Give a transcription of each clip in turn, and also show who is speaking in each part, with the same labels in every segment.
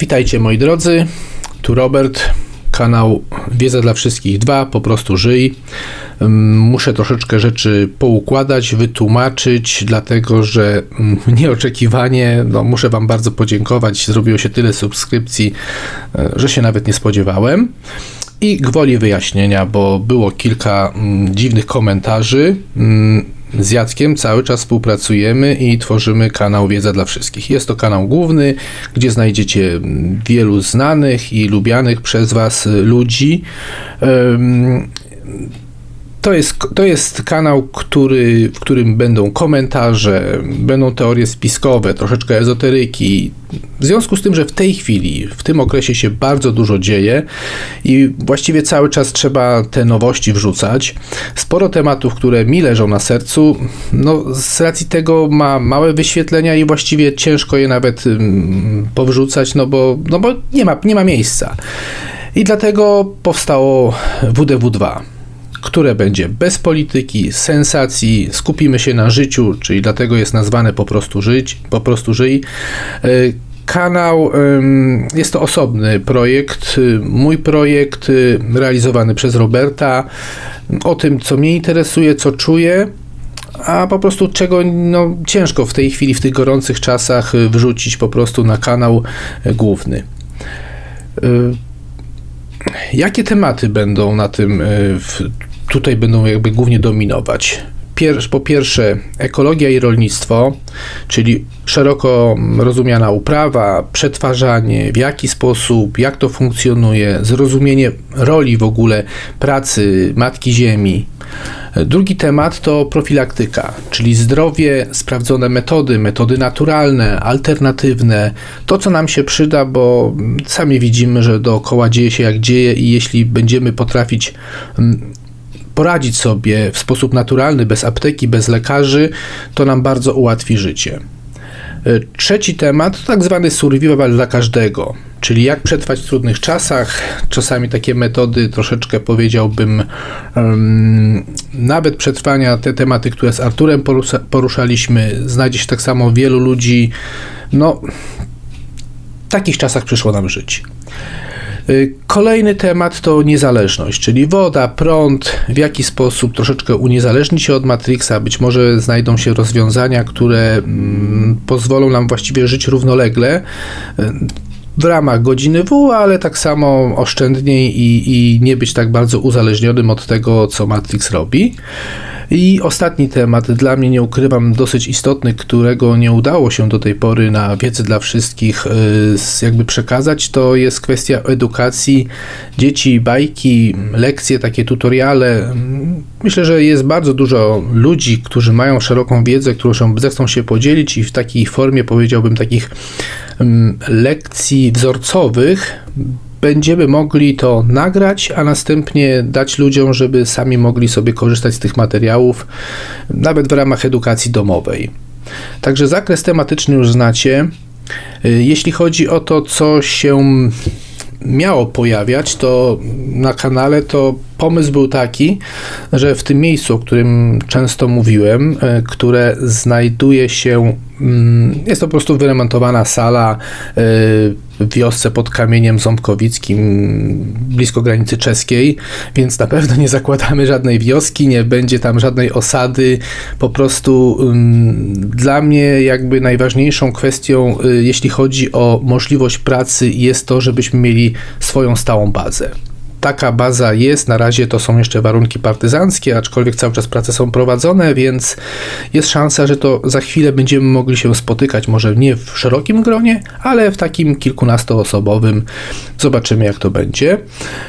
Speaker 1: Witajcie moi drodzy, tu Robert, kanał Wiedza dla Wszystkich 2, po prostu żyj. Ym, Muszę troszeczkę rzeczy poukładać, wytłumaczyć, dlatego że mm, nieoczekiwanie, no muszę Wam bardzo podziękować, zrobiło się tyle subskrypcji, e, że się nawet nie spodziewałem. I gwoli wyjaśnienia, bo było kilka mm, dziwnych komentarzy. Z Jackiem cały czas współpracujemy i tworzymy kanał Wiedza dla Wszystkich. Jest to kanał główny, gdzie znajdziecie mm, wielu znanych i lubianych przez Was y, ludzi. Ym, to jest, to jest kanał, który, w którym będą komentarze, będą teorie spiskowe, troszeczkę ezoteryki. W związku z tym, że w tej chwili, w tym okresie się bardzo dużo dzieje i właściwie cały czas trzeba te nowości wrzucać. Sporo tematów, które mi leżą na sercu, no z racji tego ma małe wyświetlenia i właściwie ciężko je nawet ym, powrzucać, no bo, no bo nie, ma, nie ma miejsca. I dlatego powstało WDW2 które będzie bez polityki, sensacji, skupimy się na życiu, czyli dlatego jest nazwane po prostu żyć, po prostu żyj. Y, Kanał jest to osobny projekt, mój projekt y, realizowany przez Roberta, o tym co mnie interesuje, co czuję, a po prostu czego no, ciężko w tej chwili, w tych gorących czasach y, wrzucić po prostu na kanał y, główny. Y, Jakie tematy będą na tym, tutaj będą jakby głównie dominować? Pier, po pierwsze, ekologia i rolnictwo, czyli szeroko rozumiana uprawa, przetwarzanie, w jaki sposób, jak to funkcjonuje, zrozumienie roli w ogóle pracy Matki Ziemi. Drugi temat to profilaktyka, czyli zdrowie, sprawdzone metody, metody naturalne, alternatywne, to co nam się przyda, bo sami widzimy, że dookoła dzieje się jak dzieje i jeśli będziemy potrafić mm, poradzić sobie w sposób naturalny, bez apteki, bez lekarzy, to nam bardzo ułatwi życie. Y, Trzeci temat to tak zwany survival dla każdego, czyli jak przetrwać w trudnych czasach. Czasami takie metody troszeczkę powiedziałbym, um, nawet przetrwania, te tematy, które z Arturem porusza, poruszaliśmy, znajdzie się tak samo wielu ludzi. No, w takich czasach przyszło nam żyć. Y, Kolejny temat to niezależność, czyli woda, prąd, w jaki sposób troszeczkę uniezależnić się od Matrixa. Być może znajdą się rozwiązania, które mm, pozwolą nam właściwie żyć równolegle y, w ramach godziny W, ale tak samo oszczędniej i, i nie być tak bardzo uzależnionym od tego, co Matrix robi. I ostatni temat, dla mnie nie ukrywam, dosyć istotny, którego nie udało się do tej pory na wiedzy dla wszystkich y, jakby przekazać, to jest kwestia edukacji dzieci, bajki, lekcje, takie tutoriale. Myślę, że jest bardzo dużo ludzi, którzy mają szeroką wiedzę, którą zechcą się podzielić i w takiej formie, powiedziałbym, takich lekcji wzorcowych będziemy mogli to nagrać, a następnie dać ludziom, żeby sami mogli sobie korzystać z tych materiałów, nawet w ramach edukacji domowej. Także zakres tematyczny już znacie. Y, Jeśli chodzi o to, co się miało pojawiać, to na kanale to pomysł był taki, że w tym miejscu, o którym często mówiłem, e, które znajduje się, mm, jest to po prostu wyremontowana sala e, w wiosce pod kamieniem ząbkowickim, blisko granicy czeskiej, więc na pewno nie zakładamy żadnej wioski, nie będzie tam żadnej osady. Po prostu ym, dla mnie jakby najważniejszą kwestią, y, jeśli chodzi o możliwość pracy, jest to, żebyśmy mieli swoją stałą bazę taka baza jest. Na razie to są jeszcze warunki partyzanckie, aczkolwiek cały czas prace są prowadzone, więc jest szansa, że to za chwilę będziemy mogli się spotykać, może nie w szerokim gronie, ale w takim kilkunastoosobowym. Zobaczymy, jak to będzie.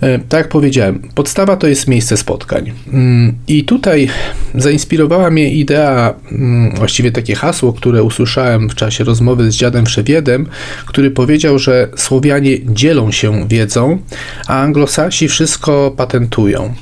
Speaker 1: E, Tak jak powiedziałem, podstawa to jest miejsce spotkań. Mm, I tutaj zainspirowała mnie idea, mm, właściwie takie hasło, które usłyszałem w czasie rozmowy z dziadem Wszewiedem, który powiedział, że Słowianie dzielą się wiedzą, a Anglosasi wszystko patentują.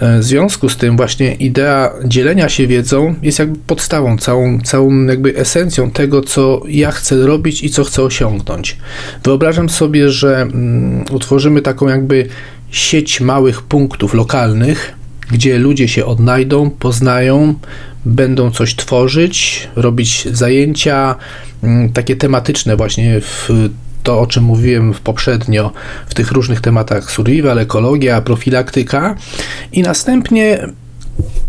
Speaker 1: E, W związku z tym właśnie idea dzielenia się wiedzą jest jakby podstawą, całą, całą jakby esencją tego, co ja chcę robić i co chcę osiągnąć. Wyobrażam sobie, że mm, utworzymy taką jakby sieć małych punktów lokalnych, gdzie ludzie się odnajdą, poznają, będą coś tworzyć, robić zajęcia mm, takie tematyczne właśnie w to, o czym mówiłem poprzednio w tych różnych tematach survival, ekologia, profilaktyka i następnie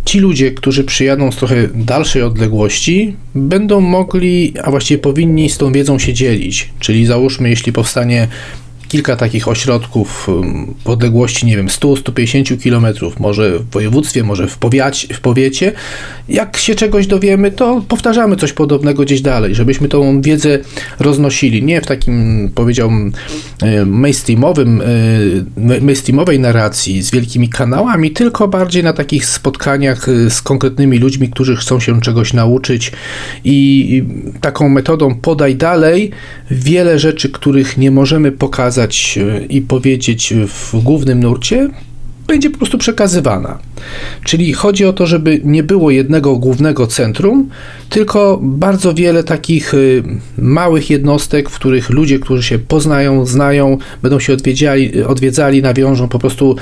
Speaker 1: ci ludzie, którzy przyjadą z trochę dalszej odległości, będą mogli, a właściwie powinni z tą wiedzą się dzielić. Czyli załóżmy, jeśli powstanie kilka takich ośrodków w odległości, nie wiem, 100-150 km, może w województwie, może w, w powiecie. Jak się czegoś dowiemy, to powtarzamy coś podobnego gdzieś dalej, żebyśmy tą wiedzę roznosili. Nie w takim, powiedziałbym, y, mainstreamowym, y, mainstreamowej narracji z wielkimi kanałami, tylko bardziej na takich spotkaniach y, z konkretnymi ludźmi, którzy chcą się czegoś nauczyć i taką metodą podaj dalej wiele rzeczy, których nie możemy pokazać e, i powiedzieć w głównym nurcie, będzie po prostu przekazywana. Czyli chodzi o to, żeby nie było jednego głównego centrum, tylko bardzo wiele takich y, małych jednostek, w których ludzie, którzy się poznają, znają, będą się odwiedzali, odwiedzali nawiążą po prostu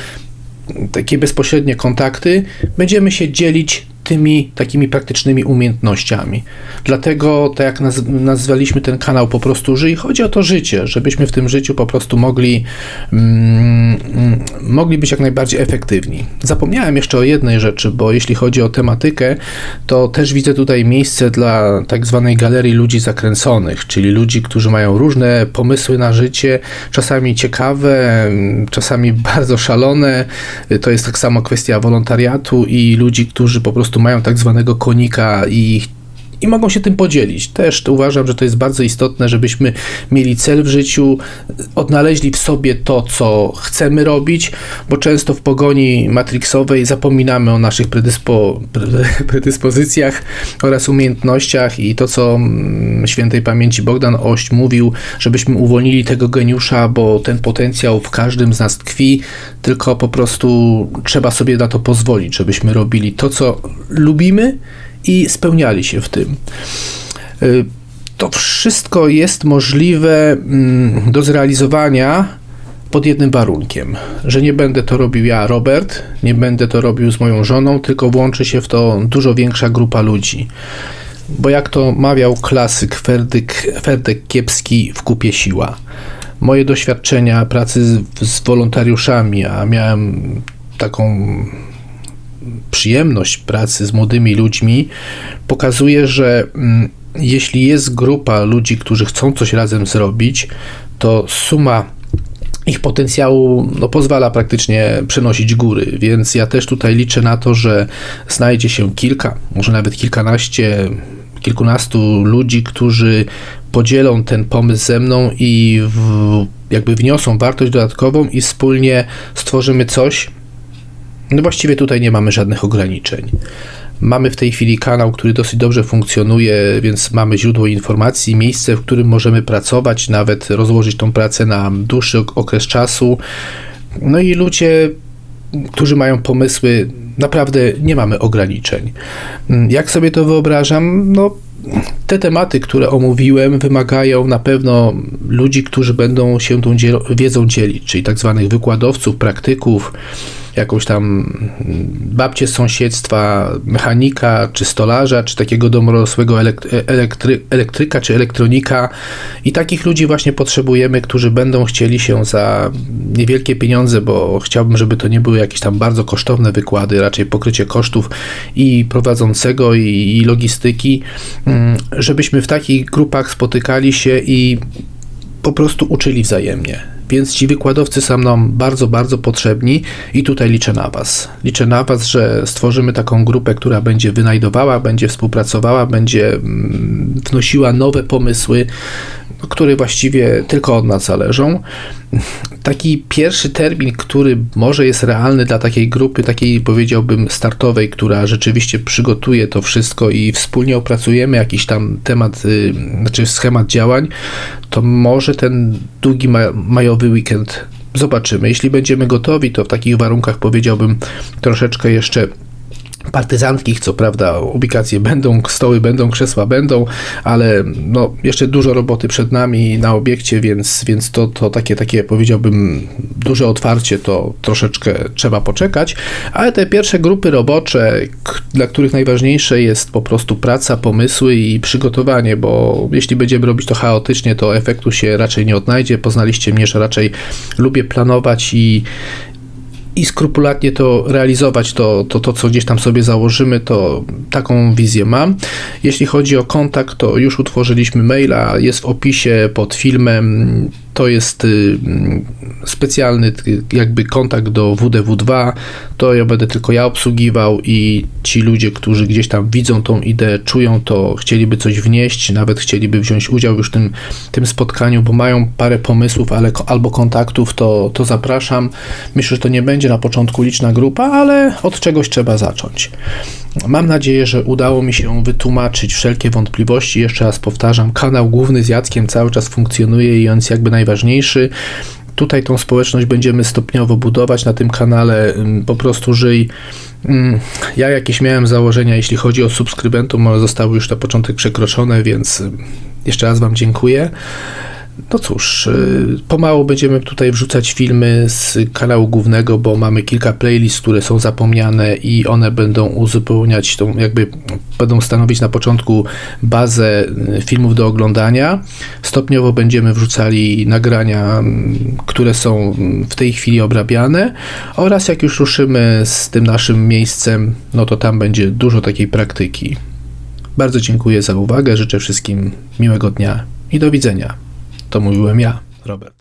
Speaker 1: takie bezpośrednie kontakty, będziemy się dzielić tymi takimi praktycznymi umiejętnościami. Dlatego, tak jak naz- nazwaliśmy ten kanał po prostu Żyj, chodzi o to życie, żebyśmy w tym życiu po prostu mogli, mm, mogli być jak najbardziej efektywni. Zapomniałem jeszcze o jednej rzeczy, bo jeśli chodzi o tematykę, to też widzę tutaj miejsce dla tak zwanej galerii ludzi zakręconych, czyli ludzi, którzy mają różne pomysły na życie, czasami ciekawe, czasami bardzo szalone. To jest tak samo kwestia wolontariatu i ludzi, którzy po prostu mają tak zwanego konika i i mogą się tym podzielić. Też uważam, że to jest bardzo istotne, żebyśmy mieli cel w życiu, odnaleźli w sobie to, co chcemy robić, bo często w pogoni matrixowej zapominamy o naszych predyspo, pre- predyspozycjach oraz umiejętnościach i to, co mm, świętej pamięci Bogdan Oś mówił, żebyśmy uwolnili tego geniusza, bo ten potencjał w każdym z nas tkwi, tylko po prostu trzeba sobie na to pozwolić, żebyśmy robili to, co lubimy i spełniali się w tym. Y, To wszystko jest możliwe mm, do zrealizowania pod jednym warunkiem, że nie będę to robił ja, Robert, nie będę to robił z moją żoną, tylko włączy się w to dużo większa grupa ludzi. Bo jak to mawiał klasyk Ferdyk, Ferdek Kiepski w kupie siła. Moje doświadczenia pracy z, z wolontariuszami, a miałem taką przyjemność pracy z młodymi ludźmi pokazuje, że mm, jeśli jest grupa ludzi, którzy chcą coś razem zrobić, to suma ich potencjału no, pozwala praktycznie przenosić góry, więc ja też tutaj liczę na to, że znajdzie się kilka, może nawet kilkanaście, kilkunastu ludzi, którzy podzielą ten pomysł ze mną i w, jakby wniosą wartość dodatkową i wspólnie stworzymy coś, no właściwie tutaj nie mamy żadnych ograniczeń. Mamy w tej chwili kanał, który dosyć dobrze funkcjonuje, więc mamy źródło informacji, miejsce, w którym możemy pracować, nawet rozłożyć tą pracę na dłuższy ok- okres czasu. No i ludzie, którzy mają pomysły, naprawdę nie mamy ograniczeń. Jak sobie to wyobrażam? No, te tematy, które omówiłem, wymagają na pewno ludzi, którzy będą się tą wiedzą dzielić, czyli tak zwanych wykładowców, praktyków, jakąś tam babcię z sąsiedztwa, mechanika, czy stolarza, czy takiego domorosłego elek- elektry- elektryka, czy elektronika. I takich ludzi właśnie potrzebujemy, którzy będą chcieli się za niewielkie pieniądze, bo chciałbym, żeby to nie były jakieś tam bardzo kosztowne wykłady, raczej pokrycie kosztów i prowadzącego, i, i logistyki, mm, żebyśmy w takich grupach spotykali się i po prostu uczyli wzajemnie. Więc ci wykładowcy są nam bardzo, bardzo potrzebni i tutaj liczę na Was. Liczę na Was, że stworzymy taką grupę, która będzie wynajdowała, będzie współpracowała, będzie mm, wnosiła nowe pomysły, które właściwie tylko od nas zależą. Taki pierwszy termin, który może jest realny dla takiej grupy, takiej powiedziałbym startowej, która rzeczywiście przygotuje to wszystko i wspólnie opracujemy jakiś tam temat, y, znaczy schemat działań, to może ten długi ma- majowy weekend zobaczymy. Jeśli będziemy gotowi, to w takich warunkach powiedziałbym troszeczkę jeszcze partyzantkich, co prawda ubikacje będą, stoły będą, krzesła będą, ale no, jeszcze dużo roboty przed nami na obiekcie, więc, więc to, to takie, takie powiedziałbym duże otwarcie, to troszeczkę trzeba poczekać, ale te pierwsze grupy robocze, dla których najważniejsze jest po prostu praca, pomysły i przygotowanie, bo jeśli będziemy robić to chaotycznie, to efektu się raczej nie odnajdzie. Poznaliście mnie, że raczej lubię planować i, i skrupulatnie to realizować, to, to, to co gdzieś tam sobie założymy, to taką wizję mam. Jeśli chodzi o kontakt, to już utworzyliśmy maila, jest w opisie pod filmem. To jest y, specjalny jakby kontakt do WDW2. To ja będę tylko ja obsługiwał i ci ludzie, którzy gdzieś tam widzą tą ideę, czują to, chcieliby coś wnieść, nawet chcieliby wziąć udział już w tym, tym spotkaniu, bo mają parę pomysłów ale, albo kontaktów, to, to zapraszam. Myślę, że to nie będzie na początku liczna grupa, ale od czegoś trzeba zacząć. Mam nadzieję, że udało mi się wytłumaczyć wszelkie wątpliwości. Jeszcze raz powtarzam, kanał główny z Jackiem cały czas funkcjonuje i on jest jakby najważniejszy. Tutaj tą społeczność będziemy stopniowo budować na tym kanale. Ym, Po prostu żyj. Ym, Ja jakieś miałem założenia, jeśli chodzi o subskrybentów, ale zostały już na początek przekroczone, więc ym, jeszcze raz Wam dziękuję. No cóż, y, pomału będziemy tutaj wrzucać filmy z kanału głównego, bo mamy kilka playlist, które są zapomniane i one będą uzupełniać tą, jakby będą stanowić na początku bazę y, filmów do oglądania. Stopniowo będziemy wrzucali nagrania, mm, które są mm, w tej chwili obrabiane oraz jak już ruszymy z tym naszym miejscem, no to tam będzie dużo takiej praktyki. Bardzo dziękuję za uwagę, życzę wszystkim miłego dnia i do widzenia. To mówiłem ja, Robert.